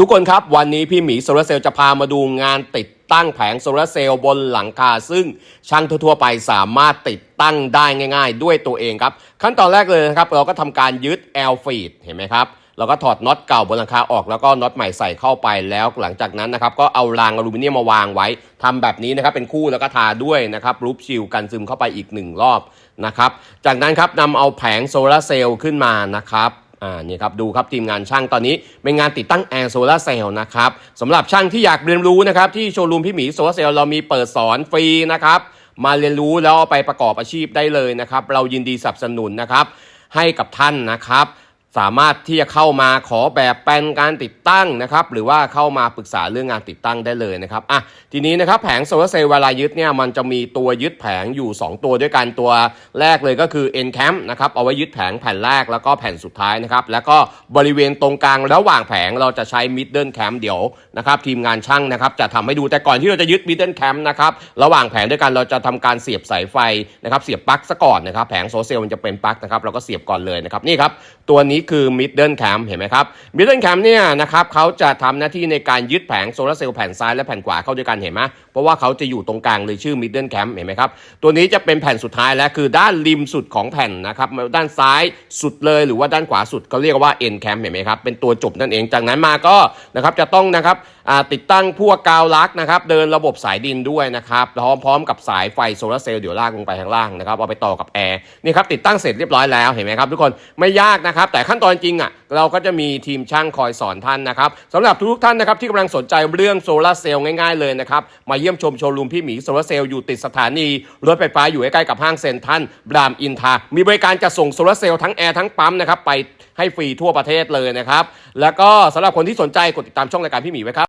ทุกคนครับวันนี้พี่หมีโซลาร์เซลล์จะพามาดูงานติดตั้งแผงโซลาร์เซลล์บนหลังคา ซึ่งช่างทั่วๆไปสามารถติดตั้งได้ง่าย ๆ ด้วยตัวเองครับ ขั้นตอนแรกเลยนะครับ เราก็ทำการยึด L feed เห็นไหมครับเราก็ถอดน็อตเก่าบนหลังคาออกแล้วก็น็อตใหม่ใส่เข้าไปแล้วหลังจากนั้นนะครับก็เอารางอลูมิเนียมมาวางไว้ทำแบบนี้นะครับเป็นคู่แล้วก็ทาด้วยนะครับรูปชิลกันซึมเข้าไปอีกหนึ่งรอบนะครับจากนั้นครับนำเอาแผงโซลาร์เซลล์ขึ้นมานะครับ อ่านี่ครับดูครับทีมงานช่างตอนนี้เป็นงานติดตั้งแอร์โซลาเซลล์นะครับสำหรับช่างที่อยากเรียนรู้นะครับที่โชว์รูมพี่หมีโซลาเซลล์เรามีเปิดสอนฟรีนะครับมาเรียนรู้แล้วเอาไปประกอบอาชีพได้เลยนะครับ เรายินดีสนับสนุนนะครับ ให้กับท่านนะครับ สามารถที่จะเข้ามาขอแบบแปลนการติดตั้งนะครับ หรือว่าเข้ามาปรึกษาเรื่องงานติดตั้งได้เลยนะครับอะทีนี้นะครับแผงโซลาร์เซลล์เวลายึดเนี่ยมันจะมีตัวยึดแผงอยู่ 2 ตัวด้วยกันตัวแรกเลยก็คือ N cam นะครับเอาไว้ยึดแผงแผ่นแรกแล้วก็แผ่นสุดท้ายนะครับแล้วก็บริเวณตรงกลางระหว่างแผงเราจะใช้ middle cam เดี๋ยวนะครับทีมงานช่างนะครับจะทำให้ดูแต่ก่อนที่เราจะยึด middle cam นะครับระหว่างแผงด้วยกันเราจะทำการเสียบสายไฟนะครับเสียบปลั๊กซะก่อนนะครับแผงโซลาร์เซลล์มันจะเป็นปลั๊กนะครับเราก็เสียบก่อนเลยนะครับนี่ครับตัวนี้คือ middle cam เห็นไหมครับ middle cam เนี่ยนะครับเขาจะทำหน้าที่ในการยึดแผงโซลาร์เซลล์แผ่นซ้ายและแผ่นขวาเข้าด้วยกันเห็นไหม ราะว่าเขาจะอยู่ตรงกลางเลยชื่อ middle cam เห็นไหมครับ ตัวนี้จะเป็นแผ่นสุดท้ายและคือด้านริมสุดของแผ่นนะครับด้านซ้ายสุดเลยหรือว่าด้านขวาสุดเขาเรียกว่า end cam เห็นไหมครับเป็นตัวจบนั่นเองจากนั้นมาก็นะครับจะต้องนะครับติดตั้งพวกกาวลักนะครับเดินระบบสายดินด้วยนะครับพร้อมๆกับสายไฟโซลาเซลล์เดี๋ยวลากลงไปข้างล่างนะครับเอาไปต่อกับแอร์นี่ครับติดตั้งเสร็จเรียบร้อยแล้วเห็นไหมครับทุกคนไม่ยากนะครับแต่ขั้นตอนจริงอะ เราก็จะมีทีมช่างคอยสอนท่านนะครับสำหรับทุกท่านนะครับที่กำลังสนใจเรื่องโซลาร์เซลล์ง่ายๆเลยนะครับมาเยี่ยมชมโชว์รูมพี่หมีโซลาร์เซลล์อยู่ติดสถานี รถไฟฟ้าอยู่ใกล้ๆกับห้างเซ็นทรัลบรามอินทรามีบริการจะส่งโซลาร์เซลล์ทั้งแอร์ทั้งปั๊มนะครับไปให้ฟรีทั่วประเทศเลยนะครับแล้วก็สำหรับคนที่สนใจกดติดตามช่องรายการพี่หมีไว้ครับ